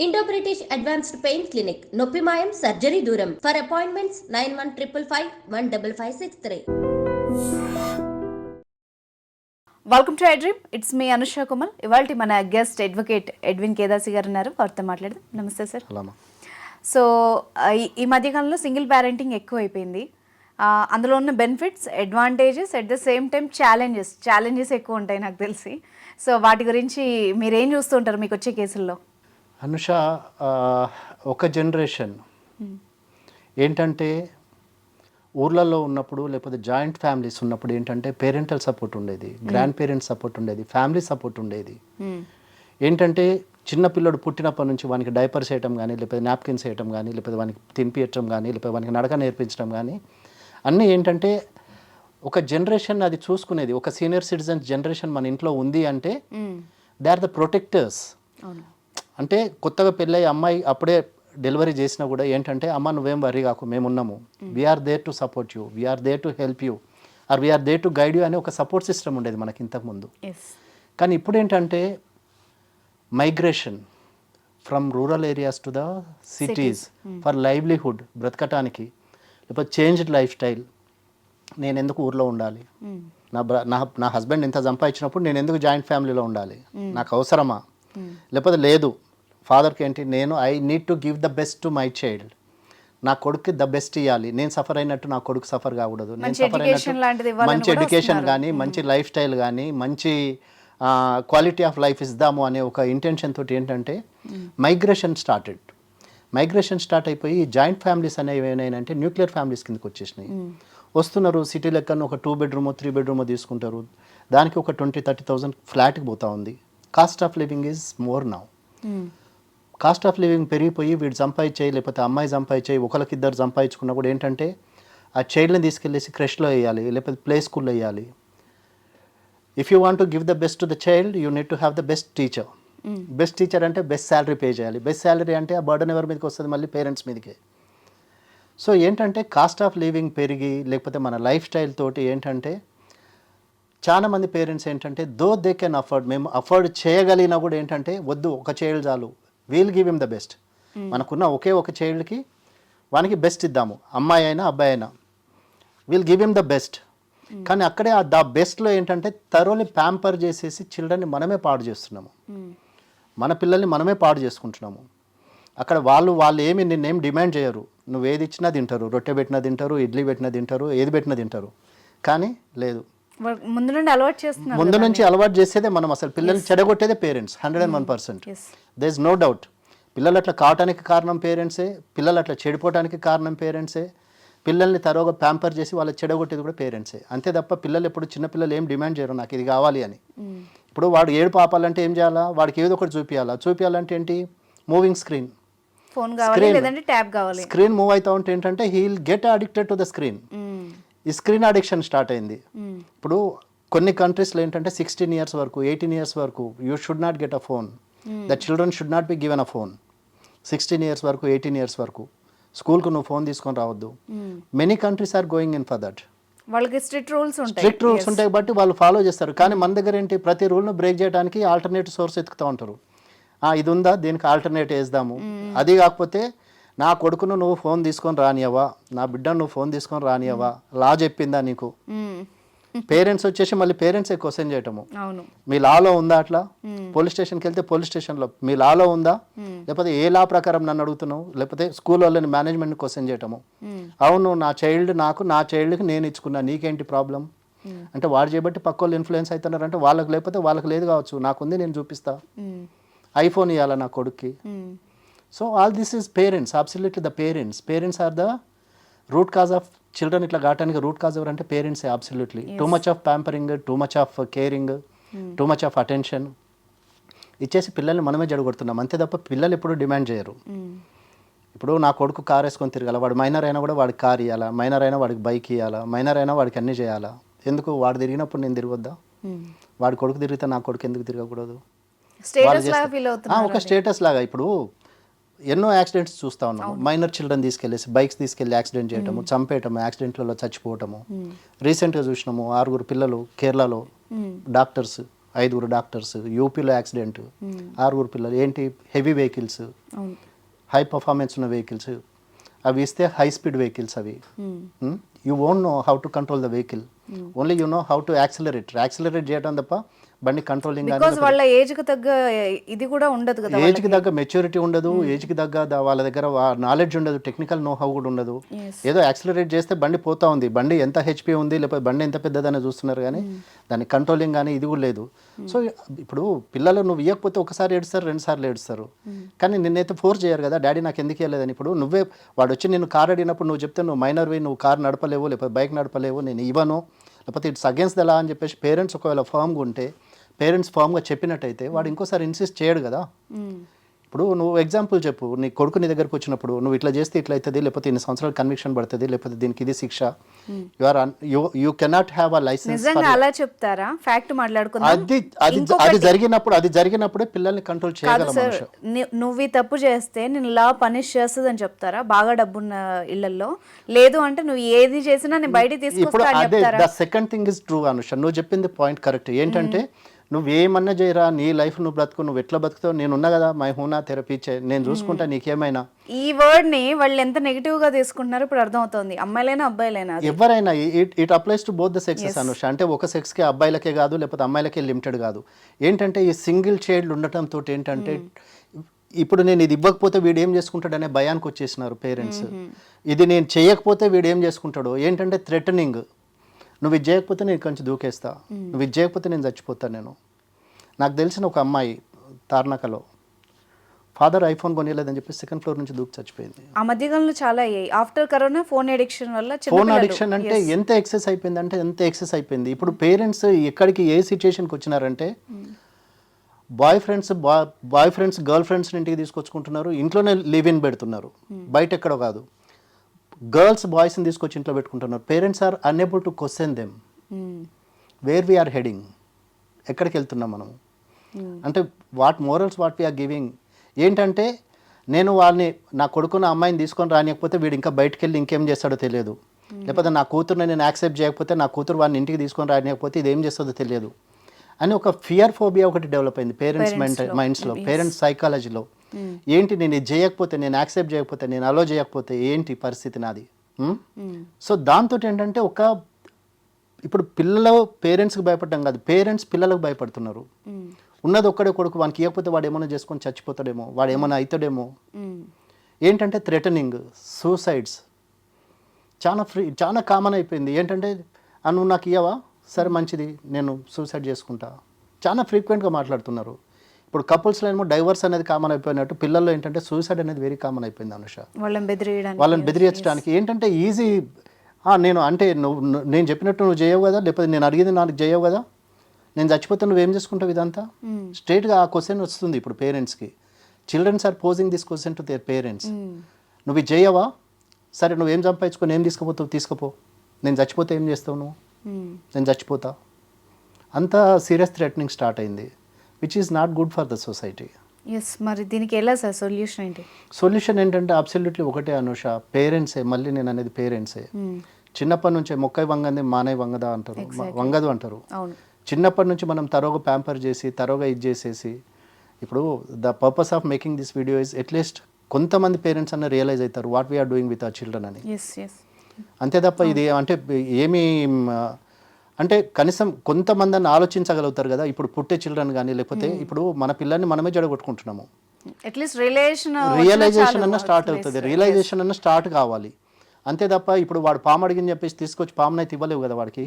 Indo British advanced pain clinic నొప్పి మాయం surgery దూరం for appointments nine one triple five one double five six three welcome to dream it's me Anusha Kumal ఇవాళ మన guest advocate Edwin Kedasi గారు ఉన్నారు. వారితో మాట్లాడదాం. నమస్తే సార్ సో ఈ- ఈ మధ్యకాలంలో సింగిల్ పేరెంటింగ్ ఎక్కువ అయిపోయింది అందులో ఉన్న benefits advantages at the same time challenges challenges ఎక్కువ ఉంటాయి నాకు తెలిసి. సో వాటి గురించి మీరు ఏం చూస్తుంటారు మీకు వచ్చే కేసుల్లో? అనుష ఒక జనరేషన్ ఏంటంటే ఊర్లలో ఉన్నప్పుడు లేకపోతే జాయింట్ ఫ్యామిలీస్ ఉన్నప్పుడు ఏంటంటే పేరెంటల్ సపోర్ట్ ఉండేది గ్రాండ్ పేరెంట్స్ సపోర్ట్ ఉండేది ఫ్యామిలీ సపోర్ట్ ఉండేది. ఏంటంటే చిన్న పిల్లడు పుట్టినప్పటి నుంచి వానికి డైపర్స్ వేయటం కానీ లేకపోతే నాప్కిన్స్ వేయటం కానీ లేకపోతే వానికి తినిపించడం కానీ లేకపోతే వానికి నడక నేర్పించడం కానీ అన్నీ ఏంటంటే ఒక జనరేషన్ అది చూసుకునేది. ఒక సీనియర్ సిటిజన్స్ జనరేషన్ మన ఇంట్లో ఉంది అంటే దే ఆర్ ద ప్రొటెక్టర్స్ అంటే కొత్తగా పెళ్ళై అమ్మాయి అప్పుడే డెలివరీ చేసినా కూడా ఏంటంటే అమ్మ నువ్వేం వరి కాకు మేము. ఉన్నాము we are there to support you we are there to help you or we are there to guide you అనే ఒక సపోర్ట్ సిస్టమ్ ఉండేది మనకి ఇంతకుముందు కానీ ఇప్పుడు ఏంటంటే migration from rural areas to the cities for livelihood బ్రతకటానికి లేకపోతే చేంజ్డ్ లైఫ్ స్టైల్ నేను ఎందుకు ఊర్లో ఉండాలి? నా బ్ర నా నా హస్బెండ్ ఇంత సంపాదించినప్పుడు నేను ఎందుకు జాయింట్ ఫ్యామిలీలో ఉండాలి? నాకు అవసరమా? లేకపోతే లేదు. ఫాదర్కి ఏంటి నేను I need to give the best to my child. నా కొడుక్కి ద బెస్ట్ ఇవ్వాలి నేను సఫర్ అయినట్టు నా కొడుకు సఫర్ కాకూడదు. నేను సఫర్ ఇవ్వాలని మంచి ఎడ్యుకేషన్. కానీ మంచి లైఫ్ స్టైల్ కానీ మంచి క్వాలిటీ ఆఫ్ లైఫ్ ఇద్దాము అనే ఒక ఇంటెన్షన్ తోటి ఏంటంటే మైగ్రేషన్ స్టార్టెడ్. మైగ్రేషన్ స్టార్ట్ అయిపోయి జాయింట్ ఫ్యామిలీస్ అనేవి ఏమైనాయంటే న్యూక్లియర్ ఫ్యామిలీస్ కిందకి వచ్చేసినాయి. వస్తున్నారు సిటీ లెక్కన ఒక టూ బెడ్రూమ్ త్రీ బెడ్రూమ్ తీసుకుంటారు. దానికి ఒక ట్వంటీ థర్టీ థౌసండ్ ఫ్లాట్కి పోతా ఉంది. Cost of living is more now. Cost of living పెరిగిపోయి వీడు సంపాదించేయి లేకపోతే అమ్మాయి సంపాదించేయి ఒకరికిద్దరు సంపాదించుకున్నా కూడా ఏంటంటే ఆ చైల్డ్ని తీసుకెళ్ళేసి క్రష్లో వేయాలి లేకపోతే ప్లే స్కూల్లో వేయాలి. If you want to give the best to the child you need to have the best teacher best teacher అంటే బెస్ట్ శాలరీ పే చేయాలి. బెస్ట్ శాలరీ అంటే ఆ బర్డన్ ఎవరి మీదకి వస్తుంది? మళ్ళీ పేరెంట్స్ మీదకే. సో ఏంటంటే కాస్ట్ ఆఫ్ లివింగ్ పెరిగి లేకపోతే మన లైఫ్ స్టైల్ తోటి ఏంటంటే చాలా మంది పేరెంట్స్ ఏంటంటే దో దే కెన్ అఫోర్డ్ మేము అఫోర్డ్ చేయగలిగినా కూడా ఏంటంటే వద్దు ఒక చైల్డ్ చాలు. We'll give him the best మనకున్న ఒకే ఒక చైల్డ్కి వానికి బెస్ట్ ఇద్దాము. అమ్మాయి అయినా అబ్బాయి అయినా. Will give him the best కానీ అక్కడే ద బెస్ట్లో ఏంటంటే తరోని ప్యాంపర్ చేసేసి చిల్డ్రన్ని మనమే పాడు చేస్తున్నాము. మన పిల్లల్ని మనమే పాడు చేసుకుంటున్నాము. అక్కడ వాళ్ళు వాళ్ళు ఏమి నిన్నేం డిమాండ్ చేయరు. నువ్వు ఏది ఇచ్చినా తింటారు. రొట్టె పెట్టినా తింటారు ఇడ్లీ పెట్టినా తింటారు ఏది పెట్టినా తింటారు. కానీ లేదు. ముందు నుండి అలవాటు చేస్తున్నారు ముందు నుంచి అలవాటు చేసేదే మనం అసలు పిల్లల్ని చెడగొట్టేదే parents hundred and one percent yes they is no doubt పిల్లలు అట్లా కావటానికి కారణం పేరెంట్సే పిల్లలు అట్లా చెడిపోవటానికి కారణం పేరెంట్సే పిల్లల్ని తరోగా ప్యాంపర్ చేసి వాళ్ళ చెడగొట్టేది కూడా పేరెంట్సే. అంతే తప్ప పిల్లలు ఎప్పుడు చిన్న పిల్లలు ఏం డిమాండ్ చేయరు నాకు ఇది కావాలి అని. ఇప్పుడు వాడు ఏడు పాపాలంటే ఏం చేయాలా? వాడికి ఏదో ఒకటి చూపించాలా చూపించాలంటే ఏంటి? మూవింగ్ స్క్రీన్ ఫోన్ కావాలి Screen. లేదంటే ట్యాబ్ కావాలి. స్క్రీన్ మూవ్ అవుతా ఉంటే ఏంటంటే he'll get addicted to the screen. ఈ స్క్రీన్ అడిక్షన్ స్టార్ట్ అయింది. ఇప్పుడు కొన్ని కంట్రీస్లో ఏంటంటే సిక్స్టీన్ ఇయర్స్ వరకు ఎయిటీన్ ఇయర్స్ వరకు you should not get a phone. The children should not be given a phone. Sixteen years వరకు ఎయిటీన్ ఇయర్స్ వరకు స్కూల్కు నువ్వు ఫోన్ తీసుకొని రావద్దు. Many countries are going in for that వాళ్ళకి స్ట్రిక్ట్ రూల్స్ ఉంటాయి. స్ట్రిక్ట్ రూల్స్ ఉంటాయి బట్టి వాళ్ళు ఫాలో చేస్తారు. కానీ మన దగ్గర ఏంటి ప్రతి రూల్ను బ్రేక్ చేయడానికి ఆల్టర్నేటివ్ సోర్స్ ఎత్తుకుతూ ఉంటారు. ఇది ఉందా? దీనికి ఆల్టర్నేట్ వేద్దాము. అది కాకపోతే నా కొడుకును నువ్వు ఫోన్ తీసుకొని రానియవా? నా బిడ్డను నువ్వు ఫోన్ తీసుకొని రానియవా? లా చెప్పిందా నీకు. పేరెంట్స్ వచ్చేసి మళ్ళీ పేరెంట్సే క్వశ్చన్ చేయటము. మీ లాలో ఉందా అట్లా? పోలీస్ స్టేషన్కి వెళ్తే పోలీస్ స్టేషన్లో. మీ లాలో ఉందా? లేకపోతే ఏ లా ప్రకారం నన్ను అడుగుతున్నావు? లేకపోతే స్కూల్ వాళ్ళని మేనేజ్మెంట్ క్వశ్చన్ చేయటము. అవును నా చైల్డ్ నాకు నా చైల్డ్కి నేను ఇచ్చుకున్నా. నీకేంటి ప్రాబ్లం అంటే వాడు చేయబట్టి పక్క వాళ్ళు ఇన్ఫ్లుయెన్స్ అవుతున్నారు అంటే వాళ్ళకి లేకపోతే వాళ్ళకి లేదు కావచ్చు. నాకుంది నేను చూపిస్తా. ఐఫోన్ ఇవ్వాలా నా కొడుక్కి. So all this is parents absolutely the parents parents are the root cause of children ఇట్లా కావడానికి రూట్ కాజ్ ఎవరంటే parents absolutely too much of pampering too much of caring too much of attention ఇచ్చేసి పిల్లల్ని మనమే జడగొడుతున్నాం. అంతే తప్ప పిల్లలు ఎప్పుడు డిమాండ్ చేయరు. మ్మ్. ఇప్పుడు నా కొడుకు కార్ వేసుకొని తిరగాల. వాడు మైనర్ అయినా కూడా వాడికి కార్ ఇవ్వాలా మైనర్ అయినా వాడికి బైక్ ఇవ్వాలా మైనర్ అయినా వాడికి అన్నీ చేయాలా? ఎందుకు? వాడు తిరిగినప్పుడు నేను తిరగొద్దా? మ్మ్. వాడి కొడుకు తిరిగితే నా కొడుకు ఎందుకు తిరగకూడదు? ఒక స్టేటస్ లాగా. ఇప్పుడు ఎన్నో యాక్సిడెంట్స్ చూస్తా ఉన్నాము. మైనర్ చిల్డ్రన్ తీసుకెళ్ళేసి బైక్స్ తీసుకెళ్ళి యాక్సిడెంట్ చేయటము చంపేయటము యాక్సిడెంట్లలో చచ్చిపోవటము. రీసెంట్గా చూసినాము ఆరుగురు పిల్లలు కేరళలో డాక్టర్స్ ఐదుగురు డాక్టర్స్ యూపీలో యాక్సిడెంట్. ఆరుగురు పిల్లలు ఏంటి? Heavy vehicles. హై పర్ఫార్మెన్స్ ఉన్న వెహికల్స్. అవి ఇస్తే హై స్పీడ్ వెహికల్స్ అవి. You won't know how to control the vehicle. Only you know how to accelerate. Accelerate చేయడం తప్ప బండి కంట్రోలింగ్ బికాజ్ వాళ్ళ ఏజ్కి తగ్గ ఇది కూడా ఉండదు కదా ఏజ్కి తగ్గ మెచ్యూరిటీ ఉండదు ఏజ్కి తగ్గ దా- వాళ్ళ దగ్గర నాలెడ్జ్ ఉండదు టెక్నికల్ నో హౌ కూడా ఉండదు. ఏదో యాక్సిలరేట్ చేస్తే బండి పోతా ఉంది. బండి ఎంత హెచ్పి ఉంది లేకపోతే బండి ఎంత పెద్దదని చూస్తున్నారు కానీ దాని కంట్రోలింగ్ కానీ ఇది కూడా లేదు. సో ఇప్పుడు పిల్లలు నువ్వు ఇవ్వకపోతే ఒకసారి ఏడుస్తారు రెండు సార్లు ఏడుస్తారు కానీ నిన్నైతే ఫోర్స్ చేయరు కదా డాడీ నాకు ఎందుకు ఇవ్వలేదని ఇప్పుడు నువ్వే వాడు వచ్చి నేను కార్ అడిగినప్పుడు నువ్వు చెప్తే నువ్వు మైనర్ పోయి నువ్వు కార్ నడపలేవు లేకపోతే బైక్ నడపలేవు నేను ఇవ్వను లేకపోతే ఇట్స్ అగేన్స్ట్ ద లా అని చెప్పేసి పేరెంట్స్ ఒకవేళ ఫామ్గా ఉంటే పేరెంట్స్ ఫామ్గా చెప్పినట్టయితే వాడు ఇంకోసారి ఇన్సిస్ట్ చేయడు కదా. ఇప్పుడు నువ్వు ఎగ్జాంపుల్ చెప్పు. నీ కొడుకు నీ దగ్గరకు వచ్చినప్పుడు నువ్వు ఇట్లా చేస్తే ఇట్లా అవుతుంది లేకపోతే ఇన్ని సంవత్సరాలు కన్విక్షన్ పడుతుంది లేకపోతే దీనికి ఇది శిక్ష. You are you you cannot have a license అలా చెప్తారా? ఫ్యాక్ట్ మాట్లాడుకుందాం. అది అది అది జరిగినప్పుడు అది జరిగినప్పుడే పిల్లల్ని కంట్రోల్ చేయగల నువ్వు ఈ తప్పు చేస్తే నేను లా పనిష్ చేస్తుందని చెప్తారా? బాగా డబ్బున్న ఇళ్ళలో లేదు అంటే నువ్వు ఏది చేసినా నేను బయటికి ఇప్పుడు తీసుకొస్తా అని అదే the second thing is true Anusha నువ్వు చెప్పింది పాయింట్ కరెక్ట్ ఏంటంటే నువ్వు ఏమన్నా చేయరా? నీ లైఫ్ నువ్వు బ్రతుకు నువ్వు ఎట్లా బతుకుతావు నేను ఉన్నా కదా మై హూనా థెరపీ చే నేను చూసుకుంటా నీకేమైనా. ఈ వర్డ్ని వాళ్ళు ఎంత నెగిటివ్గా తీసుకుంటున్నారో ఇప్పుడు అర్థమవుతోంది. అమ్మాయిలైనా అబ్బాయిలైనా. ఎవరైనా it applies to both the sexes Anusha. అంటే ఒక సెక్స్కి అబ్బాయిలకే కాదు లేకపోతే అమ్మాయిలకే లిమిటెడ్ కాదు. ఏంటంటే ఈ సింగిల్ చైల్డ్ ఉండటంతో ఏంటంటే ఇప్పుడు నేను ఇది ఇవ్వకపోతే వీడు ఏం చేసుకుంటాడనే భయానికి వచ్చేసినారు పేరెంట్స్ ఇది నేను చేయకపోతే వీడు ఏం చేసుకుంటాడో? ఏంటంటే థ్రెటనింగ్ నువ్వు ఇది చేయకపోతే నేను కొంచెం దూకేస్తా. నువ్వు ఇది చేయకపోతే నేను చచ్చిపోతాను నేను. నాకు తెలిసిన ఒక అమ్మాయి తార్నాకలో ఫాదర్ ఐఫోన్ కొనియలేదని చెప్పి సెకండ్ ఫ్లోర్ నుంచి దూకి చచ్చిపోయింది. ఆ మధ్యకాలంలో చాలా అయ్యాయి. ఆఫ్టర్ కరోనా ఫోన్ అడిక్షన్ వల్ల ఫోన్ అడిక్షన్ అంటే ఎంత ఎక్సెస్ అయిపోయింది అంటే ఎంత ఎక్సెస్ అయిపోయింది. ఇప్పుడు పేరెంట్స్ ఎక్కడికి ఏ సిచ్యుయేషన్కి వచ్చినారంటే boyfriends boyfriends girlfriends ఇంటికి తీసుకొచ్చుకుంటున్నారు. ఇంట్లోనే లివ్ ఇన్ పెడుతున్నారు. బయట ఎక్కడో కాదు. గర్ల్స్ బాయ్స్ని తీసుకొచ్చి ఇంట్లో పెట్టుకుంటున్నారు. Parents are unable to question them. Where we are heading ఎక్కడికి వెళ్తున్నాం మనం అంటే what morals what we are giving ఏంటంటే నేను వాళ్ళని నా కొడుకున్న అమ్మాయిని తీసుకొని రానియకపోతే వీడు ఇంకా బయటికి వెళ్ళి ఇంకేం చేస్తాడో తెలియదు. లేకపోతే నా కూతురుని నేను యాక్సెప్ట్ చేయకపోతే నా కూతురు వాడిని ఇంటికి తీసుకొని రానియకపోతే ఇది ఏం చేస్తుందో తెలియదు. అని ఒక ఫియర్ ఫోబియా ఒకటి డెవలప్ అయింది పేరెంట్స్ మైండ్ మైండ్స్లో పేరెంట్స్ సైకాలజీలో ఏంటి నేను ఇది చేయకపోతే నేను యాక్సెప్ట్ చేయకపోతే నేను అలో చేయకపోతే ఏంటి పరిస్థితి నాది? సో దాంతో ఏంటంటే ఒక ఇప్పుడు పిల్లలు పేరెంట్స్కి భయపడడం కాదు పేరెంట్స్ పిల్లలకు భయపడుతున్నారు. ఉన్నది ఒక్కడే కొడుకు వానికి ఇవ్వకపోతే వాడు ఏమైనా చేసుకొని చచ్చిపోతాడేమో వాడు ఏమైనా అవుతాడేమో. ఏంటంటే థ్రెటనింగ్ సూసైడ్స్ చాలా ఫ్రీ చాలా కామన్ అయిపోయింది. ఏంటంటే "ఆ, నువ్వు నాకు ఇవ్వవా సరే మంచిది నేను సూసైడ్ చేసుకుంటా. చాలా ఫ్రీక్వెంట్గా మాట్లాడుతున్నారు. ఇప్పుడు కపుల్స్లో ఏమో డైవర్స్ అనేది కామన్ అయిపోయినట్టు పిల్లల్లో ఏంటంటే సూసైడ్ అనేది వెరీ కామన్ అయిపోయింది అనుష. వాళ్ళని బెదిరియడానికి వాళ్ళని బెదిరించడానికి. ఏంటంటే ఈజీ నేను అంటే నువ్వు నేను చెప్పినట్టు నువ్వు చేయవు కదా? లేకపోతే నేను అడిగింది నాకు చేయవు కదా? నేను చచ్చిపోతే నువ్వేం చేసుకుంటావు ఇదంతా? స్ట్రైట్గా ఆ క్వశ్చన్ వస్తుంది ఇప్పుడు పేరెంట్స్కి childrens are posing this question to their parents నువ్వు ఇది చేయవా? సరే నువ్వేం సంపాదించుకొని ఏం తీసుకుపోతావు? తీసుకుపో. నేను చచ్చిపోతే ఏం చేస్తావు నువ్వు. నేను చచ్చిపోతా. అంత సీరియస్ థ్రెటనింగ్ స్టార్ట్ అయింది. Which is not good for the society yes మరి దీనికి ఎలా సార్ సొల్యూషన్ ఏంటి? సొల్యూషన్ ఏంటంటే అబ్సల్యూట్లీ ఒకటే అనుష పేరెంట్సే మళ్ళీ నేను అనేది పేరెంట్సే మ్మ్. చిన్నప్పటి నుంచే మొక్కై వంగంది మానై వంగదా అంటారు వంగదు అంటారు. చిన్నప్పటి నుంచి మనం తరోగా ప్యాంపర్ చేసి తరోగా ఇది చేసేసి ఇప్పుడు the purpose of making this video is at least కొంతమంది పేరెంట్స్ అన్న రియలైజ్ అవుతారు what we are doing with our children అని. అంతే తప్ప ఇది అంటే ఏమి అంటే కనీసం కొంతమంది అన్న ఆలోచించగలుగుతారు కదా ఇప్పుడు పుట్టే చిల్డ్రన్ కానీ లేకపోతే ఇప్పుడు మన పిల్లల్ని మనమే జడగొట్టుకుంటున్నాము. అట్లీస్ట్ రిలేషన్ రియలైజేషన్ అన్న స్టార్ట్ అవుతుంది. రియలైజేషన్ అన్న స్టార్ట్ కావాలి. అంతే తప్ప ఇప్పుడు వాడు పాము అడిగిని చెప్పేసి తీసుకొచ్చి పామునైతే అయితే ఇవ్వలేవు కదా వాడికి.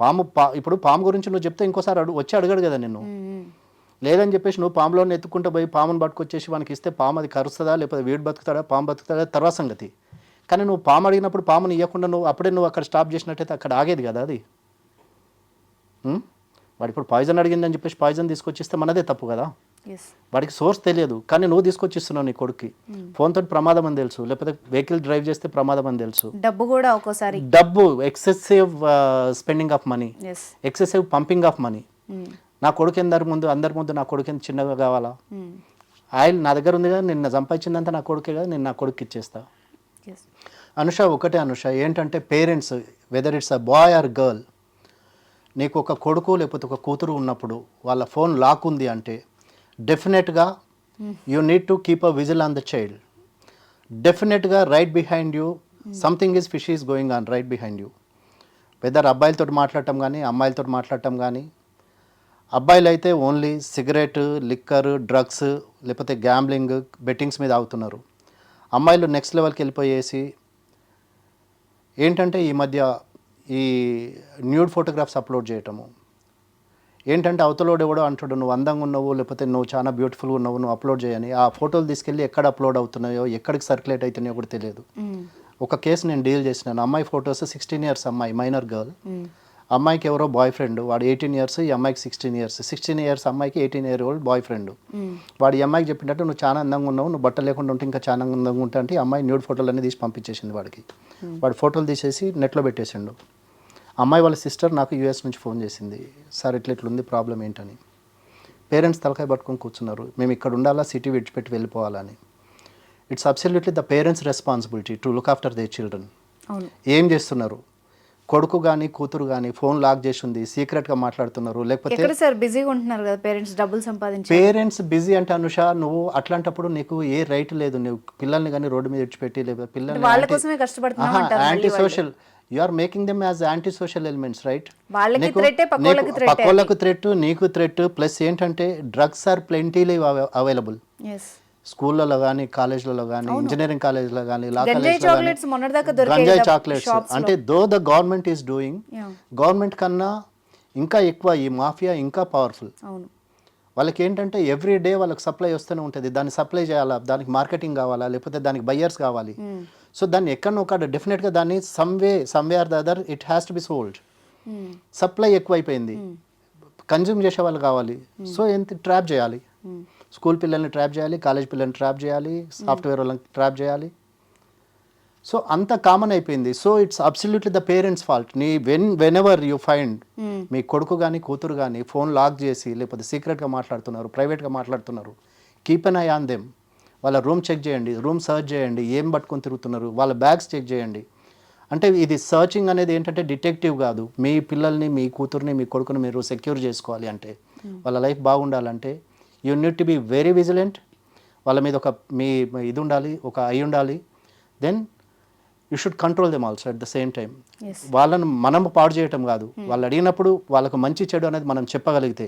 పాము పా ఇప్పుడు పాము గురించి నువ్వు చెప్తే ఇంకోసారి అడుగు వచ్చి అడగడు కదా నిన్ను. లేదని చెప్పేసి నువ్వు పాములో ఎత్తుకుంటూ పోయి పామును పట్టుకొచ్చేసి వానికి ఇస్తే పాము అది కరుస్తుందా లేకపోతే వీడు బతుకుతాడా పాము బతుకుతాడా తర్వాత సంగతి. కానీ నువ్వు పాము అడిగినప్పుడు పాముని ఇవ్వకుండా నువ్వు అప్పుడే నువ్వు అక్కడ స్టాప్ చేసినట్టయితే అక్కడ ఆగేది కదా అది? వాడు ఇప్పుడు పాయిజన్ అడిగిందని చెప్పేసి పాయిజన్ తీసుకొచ్చిస్తే మనదే తప్పు కదా? వాడికి సోర్స్ తెలియదు. కానీ నువ్వు తీసుకొచ్చి ఇస్తున్నావు నీ కొడుక్కి. ఫోన్ తోటి ప్రమాదం అని తెలుసు. లేకపోతే వెహికల్ డ్రైవ్ చేస్తే ప్రమాదం అని తెలుసు. డబ్బు కూడా ఒక్కోసారి. డబ్బు excessive spending of money excessive pumping of money నా కొడుకు అందరి ముందు అందరి ముందు నా కొడుకు ఎంత చిన్నగా కావాలా? ఆయిల్ నా దగ్గర ఉంది కదా నిన్న సంపాదించిందంతా నా కొడుకే కదా నేను నా కొడుకు ఇచ్చేస్తా. అనుష ఒకటే అనుష ఏంటంటే parents whether it's a boy or girl నీకు ఒక కొడుకు లేకపోతే ఒక కూతురు ఉన్నప్పుడు వాళ్ళ ఫోన్ లాక్ ఉంది అంటే డెఫినెట్గా you need to keep a vigil on the child డెఫినెట్గా right behind you something is fish is going on right behind you whether అబ్బాయిలతో మాట్లాడటం కానీ అమ్మాయిలతో మాట్లాడటం కానీ అబ్బాయిలు అయితే ఓన్లీ సిగరెట్ లిక్కర్ డ్రగ్స్ లేకపోతే గ్యాంబ్లింగ్ బెట్టింగ్స్ మీద ఆగుతున్నారు. అమ్మాయిలు నెక్స్ట్ లెవెల్కి వెళ్ళిపోయేసి ఏంటంటే ఈ మధ్య ఈ న్యూడ్ ఫోటోగ్రాఫ్స్ అప్లోడ్ చేయటము. ఏంటంటే అవతలోడు ఎవడో అంటాడు నువ్వు అందంగా ఉన్నావు లేకపోతే నువ్వు చాలా బ్యూటిఫుల్గా ఉన్నావు నువ్వు అప్లోడ్ చేయని. ఆ ఫోటోలు తీసుకెళ్ళి ఎక్కడ అప్లోడ్ అవుతున్నాయో ఎక్కడికి సర్క్యులేట్ అవుతున్నాయో కూడా తెలియదు. ఒక కేసు నేను డీల్ చేసినాను. అమ్మాయి ఫొటోస్ సిక్స్టీన్ ఇయర్స్ అమ్మాయి మైనర్ గర్ల్. అమ్మాయికి ఎవరో బాయ్ ఫ్రెండ్ వాడు ఎయిటీన్ ఇయర్స్ ఈ అమ్మాయికి సిక్స్టీన్ ఇయర్స్ సిక్స్టీన్ ఇయర్స్ అమ్మాయికి eighteen year old boy friend వాడు ఈ అమ్మాయికి చెప్పినట్టు నువ్వు చాలా అందంగా ఉన్నావు నువ్వు బట్టలు లేకుండా ఉంటే ఇంకా చాలా అందంగా ఉంటా అంటే అమ్మాయి న్యూడ్ ఫోటోలు అన్ని తీసి పంపించేసింది వాడికి. వాడు ఫోటోలు తీసేసి నెట్లో పెట్టేసిండు. అమ్మాయి వాళ్ళ సిస్టర్ నాకు యూఎస్ నుంచి ఫోన్ చేసింది. సార్ ఇట్లా ఇట్లా ఉంది ప్రాబ్లం ఏంటని. పేరెంట్స్ తలకాయ పట్టుకొని కూర్చున్నారు. మేము ఇక్కడ ఉండాలా సిటీ విడిచిపెట్టి వెళ్ళిపోవాలని. It's absolutely the parents responsibility to look after they children ఏం చేస్తున్నారు? కొడుకు కానీ కూతురు కానీ ఫోన్ లాక్ చేసి ఉంది సీక్రెట్గా మాట్లాడుతున్నారు. లేకపోతే సార్? బిజీగా ఉంటున్నారు కదా పేరెంట్స్ డబ్బులు సంపాదించి పేరెంట్స్ బిజీ అంటే అనుష నువ్వు అట్లాంటప్పుడు నీకు ఏ రైట్ లేదు. నువ్వు పిల్లల్ని కానీ రోడ్డు మీద విడిచిపెట్టి లేకపోతే పిల్లల్ని వాళ్ళ కోసమే కష్టపడుతున్నాం anti. Social you are making them as anti social elements right పక్కోళ్ళకి threat నీకు థ్రెట్ ప్లస్ ఏంటంటే డ్రగ్స్ ఆర్ ప్లెంటీలీ అవైలబుల్ స్కూళ్ళలో కానీ కాలేజ్లలో కానీ ఇంజనీరింగ్ కాలేజ్లో కానీ లా కాలేజ్లో గంజాయి చాక్లెట్స్. అంటే though the government is doing. Government కన్నా ఇంకా ఎక్కువ ఈ మాఫియా ఇంకా పవర్ఫుల్. వాళ్ళకి ఏంటంటే ఎవ్రీ డే వాళ్ళకి సప్లై వస్తూనే ఉంటుంది. దాన్ని సప్లై చేయాలా? దానికి మార్కెటింగ్ కావాలా? లేకపోతే దానికి బయ్యర్స్ కావాలి? సో దాన్ని ఎక్కడో ఒక డెఫినెట్గా దాన్ని some way some way or the other it has to be sold. Hmm. Supply ఎక్కువైపోయింది. కన్జ్యూమ్ చేసే వాళ్ళు కావాలి. సో ఎంత ట్రాప్ చేయాలి? స్కూల్ పిల్లల్ని ట్రాప్ చేయాలి కాలేజ్ పిల్లల్ని ట్రాప్ చేయాలి సాఫ్ట్వేర్ వాళ్ళని ట్రాప్ చేయాలి. సో అంత కామన్ అయిపోయింది. So it's absolutely the parents fault నీ when whenever you find మీ కొడుకు కానీ కూతురు కానీ ఫోన్ లాక్ చేసి లేకపోతే సీక్రెట్గా మాట్లాడుతున్నారు ప్రైవేట్గా మాట్లాడుతున్నారు keep an eye on them వాళ్ళ రూమ్ చెక్ చేయండి రూమ్ సర్చ్ చేయండి ఏం పట్టుకొని తిరుగుతున్నారు వాళ్ళ బ్యాగ్స్ చెక్ చేయండి. అంటే ఇది సర్చింగ్ అనేది ఏంటంటే డిటెక్టివ్ కాదు. మీ పిల్లల్ని మీ కూతుర్ని మీ కొడుకుని మీరు సెక్యూర్ చేసుకోవాలి అంటే వాళ్ళ లైఫ్ బాగుండాలంటే you need to be very vigilant. వాళ్ళ మీద ఒక మీ ఇది ఉండాలి ఒక ఐ ఉండాలి. Then you should control them also at the same time. వాళ్ళను మనం పాడు చేయటం కాదు. వాళ్ళు అడిగినప్పుడు వాళ్ళకు మంచి చెడు అనేది మనం చెప్పగలిగితే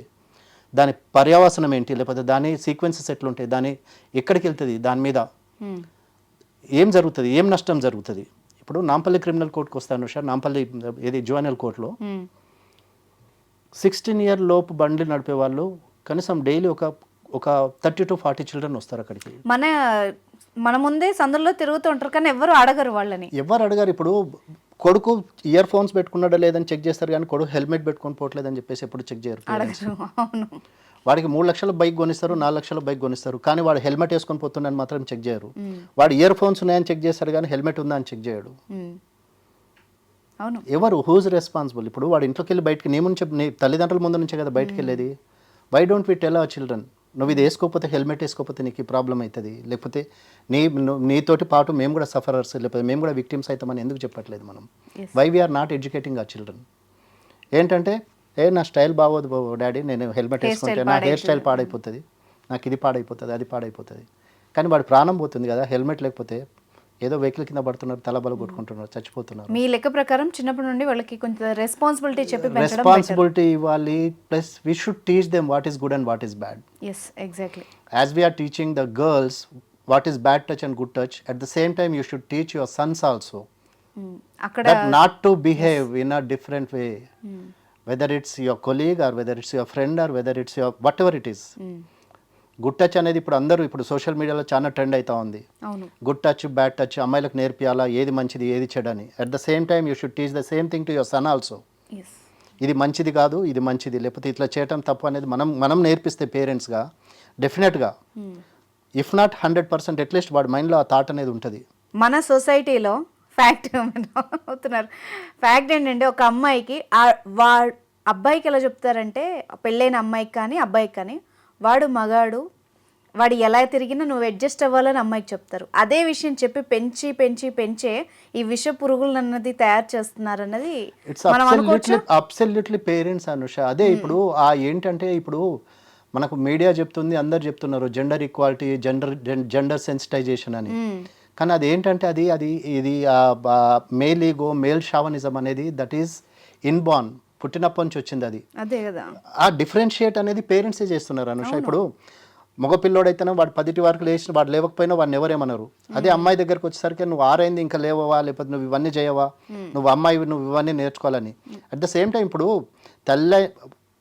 దాని పర్యావసనం ఏంటి? లేకపోతే దాని సీక్వెన్సెస్ ఎట్లుంటాయి? దాని ఎక్కడికి వెళ్తుంది? దాని మీద Hmm. ఏం జరుగుతుంది? ఏం నష్టం జరుగుతుంది? ఇప్పుడు నాంపల్లి క్రిమినల్ కోర్టుకు వస్తాను సార్. నాంపల్లి ఏది జువెనల్ కోర్టులో Hmm. సిక్స్టీన్ ఇయర్ లోపు బండ్లు నడిపే వాళ్ళు కనీసం డైలీ ఒక ఒక థర్టీ టు ఫార్టీ చిల్డ్రన్ వస్తారు అక్కడికి. మన మన ముందే సందుల్లో తిరుగుతూ ఉంటారు కానీ ఎవరు అడగరు వాళ్ళని. ఎవరు అడగారు. ఇప్పుడు కొడుకు ఇయర్ ఫోన్స్ పెట్టుకున్నాడో లేదని చెక్ చేస్తారు కానీ కొడుకు హెల్మెట్ పెట్టుకొని పోవట్లేదని చెప్పేసి ఎప్పుడు చెక్ చేయరు వాడికి మూడు లక్షల బైక్ కొనిస్తారు నాలుగు లక్షల బైక్ కొనిస్తారు కానీ వాడు హెల్మెట్ వేసుకొని పోతున్నాడని మాత్రం చెక్ చేయరు. వాడు ఇయర్ ఫోన్స్ ఉన్నాయని చెక్ చేస్తారు కానీ హెల్మెట్ ఉందా అని చెక్ చేయడు. అవును. ఎవరు? Whose responsible? ఇప్పుడు వాడు ఇంట్లోకి వెళ్ళి బయటకి నీ ముందు నీ తల్లిదండ్రుల ముందు నుంచే కదా బయటకు వెళ్ళేది? Why don't we tell our children నువ్వు ఇది వేసుకోకపోతే హెల్మెట్ వేసుకోకపోతే నీకు ఈ ప్రాబ్లం అవుతుంది. లేకపోతే నీ నువ్వు- నీతోటి పాటు మేము కూడా సఫరర్స్ లేకపోతే మేము కూడా విక్టిమ్స్ అవుతామని ఎందుకు చెప్పట్లేదు మనం. వై వీఆర్ నాట్ ఎడ్యుకేటింగ్ ఆ చిల్డ్రన్ ఏంటంటే ఏ నా స్టైల్ బాగోదు బాబు డాడీ నేను హెల్మెట్ వేసుకుంటే నా హెయిర్. స్టైల్ పాడైపోతుంది. నాకు ఇది పాడైపోతుంది అది పాడైపోతుంది. కానీ వాడి ప్రాణం పోతుంది కదా హెల్మెట్ లేకపోతే ఏదో వెహికల్ కింద పడుతున్నారు తలబల కొట్టుకుంటున్నారు చచ్చిపోతున్నారు. మీ లెక్క ప్రకారం చిన్నప్పటి నుండి వాళ్ళకి కొంచెం రెస్పాన్సిబిలిటీ చెప్పి రెస్పాన్సిబిలిటీ ఇవ్వాలి plus we should teach them what is good and what is bad yes exactly as we are teaching the girls what is bad touch and good touch at the same time you should teach your sons also అక్కడ not to behave in a different way whether it's your colleague or whether it's your friend or whether it's your whatever it is good touch అనేది ఇప్పుడు అందరూ ఇప్పుడు social మీడియాలో చాలా trend అవుతా ఉంది. Good touch bad touch అమ్మాయిలకు నేర్పియాలా ఏది మంచిది ఏది చెడని. At the same time you should teach the same thing to your son also ఇది మంచిది కాదు ఇది మంచిది. లేకపోతే ఇట్లా చేయటం తప్పు అనేది మనం మనం నేర్పిస్తే పేరెంట్స్గా డెఫినెట్గా if not hundred percent at least వాడి మైండ్లో ఆ థాట్ అనేది ఉంటుంది. మన సొసైటీలో ఫ్యాక్ట్ అవుతున్నారు. ఫ్యాక్ట్ ఏంటంటే ఒక అమ్మాయికి వా అబ్బాయికి ఎలా చెప్తారంటే పెళ్ళైన అమ్మాయికి కానీ అబ్బాయికి కానీ వాడు మగాడు వాడు ఎలా తిరిగినా నువ్వు అడ్జస్ట్ అవ్వాలని అమ్మాయికి చెప్తారు. అదే విషయం చెప్పి పెంచి పెంచి పెంచే ఈ విష పురుగులు అన్నది తయారు చేస్తున్నారు అన్నది అబ్సల్యూట్లీ అబ్సల్యూట్లీ పేరెంట్స్ అనుష. అదే ఇప్పుడు ఆ ఏంటంటే ఇప్పుడు మనకు మీడియా చెప్తుంది అందరు చెప్తున్నారు gender equality gender gender sensitization అని. కానీ అది ఏంటంటే అది అది ఇది మేల్ ఈగో మేల్ షావనిజం అనేది దట్ ఈస్ ఇన్బార్న్ పుట్టినప్పటి నుంచి వచ్చింది అది. అదే కదా. ఆ డిఫరెన్షియేట్ అనేది పేరెంట్సే చేస్తున్నారు అనుష. ఇప్పుడు మగపిల్లోడైతేనే వాడు పదిటి వరకు లేచిన వాడు లేవకపోయినా వాడిని ఎవరేమన్నారు అదే అమ్మాయి దగ్గరకు వచ్చేసరికి నువ్వు ఆరైంది ఇంకా లేవవా లేకపోతే నువ్వు ఇవన్నీ చేయవా నువ్వు అమ్మాయి నువ్వు ఇవన్నీ నేర్చుకోవాలని. అట్ ద సేమ్ టైం ఇప్పుడు తెల్ల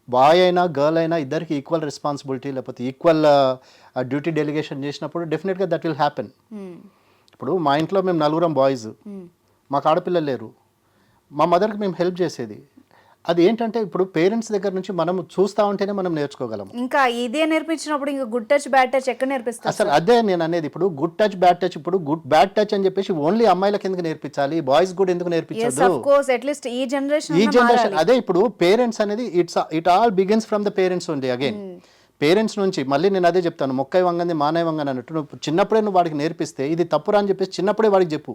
బాయ్ అయినా గర్ల్ అయినా ఇద్దరికి ఈక్వల్ రెస్పాన్సిబిలిటీ లేకపోతే ఈక్వల్ డ్యూటీ డెలిగేషన్ చేసినప్పుడు డెఫినెట్గా దట్ విల్ హ్యాపెన్ ఇప్పుడు మా ఇంట్లో మేము నలుగురం బాయ్స్ ఉమ్, మాకు ఆడపిల్లలు లేరు. మా మదర్కి మేము హెల్ప్ చేసేది. అది ఏంటంటే ఇప్పుడు పేరెంట్స్ దగ్గర నుంచి మనం చూస్తూ ఉంటేనే మనం నేర్చుకోగలం ఇంకా ఇదే నేర్పించినప్పుడు ఇంకా గుడ్ టచ్ బ్యాడ్ టచ్ ఎక్కడ నేర్పిస్తారు అసలు అదే నేను అనేది ఇప్పుడు గుడ్ టచ్ బ్యాడ్ టచ్ ఇప్పుడు గుడ్ బ్యాడ్ టచ్ అని చెప్పేసి ఓన్లీ అమ్మాయిలకు ఎందుకు నేర్పించాలి? బాయ్స్ కూడా ఎందుకు నేర్పించదు కోర్స్ అట్లీస్ట్ ఈ జనరేషన్ ఈ జనరేషన్ అదే ఇప్పుడు పేరెంట్స్ అనేది it's it all begins from the parents only again parents నుంచి మళ్ళీ నేను అదే చెప్తాను మొక్కై వంగంది మానవ వంగని అన్నట్టు. నువ్వు చిన్నప్పుడే నువ్వు వాడికి నేర్పిస్తే ఇది తప్పురా అని చెప్పేసి చిన్నప్పుడే వాడికి చెప్పు.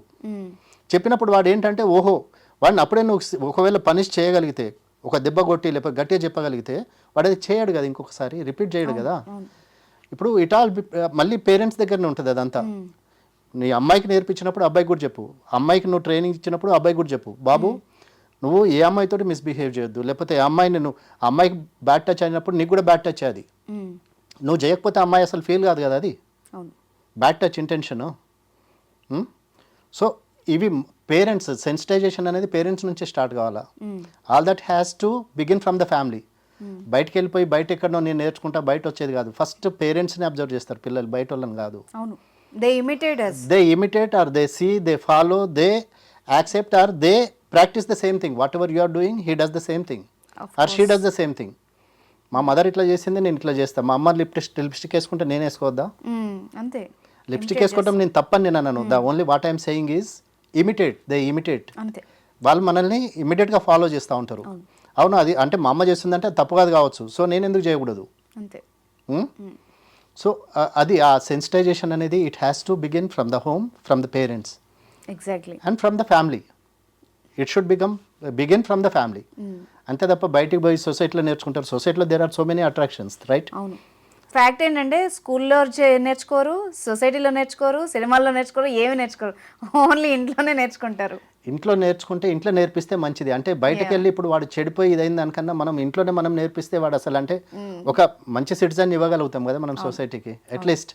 చెప్పినప్పుడు వాడు ఏంటంటే ఓహో వాడిని అప్పుడే నువ్వు ఒకవేళ పనిష్ చేయగలిగితే ఒక దెబ్బ కొట్టి లేకపోతే గట్టిగా చెప్పగలిగితే వాడు అది చేయడు కదా ఇంకొకసారి రిపీట్ చేయడు కదా. ఇప్పుడు ఇట్ ఆల్ మళ్ళీ పేరెంట్స్ దగ్గరనే ఉంటుంది అదంతా. నీ అమ్మాయికి నేర్పించినప్పుడు అబ్బాయికి కూడా చెప్పు. అమ్మాయికి నువ్వు ట్రైనింగ్ ఇచ్చినప్పుడు అబ్బాయికి కూడా చెప్పు. బాబు నువ్వు ఏ అమ్మాయితోటి మిస్బిహేవ్ చేయొద్దు. లేకపోతే ఏ అమ్మాయిని నువ్వు అమ్మాయికి బ్యాడ్ టచ్ అయినప్పుడు నీకు కూడా బ్యాడ్ టచ్ అది. నువ్వు చేయకపోతే అమ్మాయి అసలు ఫీల్ కాదు కదా అది. బ్యాడ్ టచ్ ఇంటెన్షన్ సో ఇవి పేరెంట్స్ సెన్సిటైజేషన్ అనేది పేరెంట్స్ నుంచే స్టార్ట్ కావాలా? All that has to begin from the family బయటకు వెళ్ళిపోయి బయట ఎక్కడో నేను నేర్చుకుంటా బయట వచ్చేది కాదు. ఫస్ట్ పేరెంట్స్ని అబ్జర్వ్ చేస్తారు పిల్లలు బయట వాళ్ళని కాదు. They imitate they imitate or they see they follow they accept or they practice the same thing whatever you are doing he does the same thing or she does the same thing మా mother ఇట్లా చేసింది నేను ఇట్లా చేస్తాను మా అమ్మ lipstick lipstick వేసుకుంటే నేను వేసుకోవద్దా? అంతే. లిప్స్టిక్ వేసుకోవడం నేను తప్పని నేను అన్నాను the only what I'm saying is imitate they imitate అంతే. వాళ్ళు మనల్ని ఇమిడియట్గా ఫాలో చేస్తూ ఉంటారు. అవును. అది అంటే మా అమ్మ చేస్తుందంటే తప్పు కాదు కావచ్చు. సో నేను ఎందుకు చేయకూడదు? అంతే. సో అది ఆ సెన్సిటైజేషన్ అనేది it has to begin from the home from the parents exactly and from the family it should become begin from the family అంతే తప్ప బయటికి పోయి సొసైటీలో నేర్చుకుంటారు. సొసైటీలో there are so many attractions right అవును. ఫ్యాక్ట్ ఏంటంటే స్కూల్లో నేర్చుకోరు సొసైటీలో నేర్చుకోరు సినిమాల్లో నేర్చుకోరు ఏమి నేర్చుకోరు. ఓన్లీ ఇంట్లోనే నేర్చుకుంటారు. ఇంట్లో నేర్చుకుంటే ఇంట్లో నేర్పిస్తే మంచిది. అంటే బయటకు వెళ్ళి ఇప్పుడు వాడు చెడిపోయి ఇదైంది దానికన్నా మనం ఇంట్లోనే మనం నేర్పిస్తే వాడు అసలు అంటే ఒక మంచి సిటిజన్ ఇవ్వగలుగుతాం కదా మనం సొసైటీకి అట్లీస్ట్.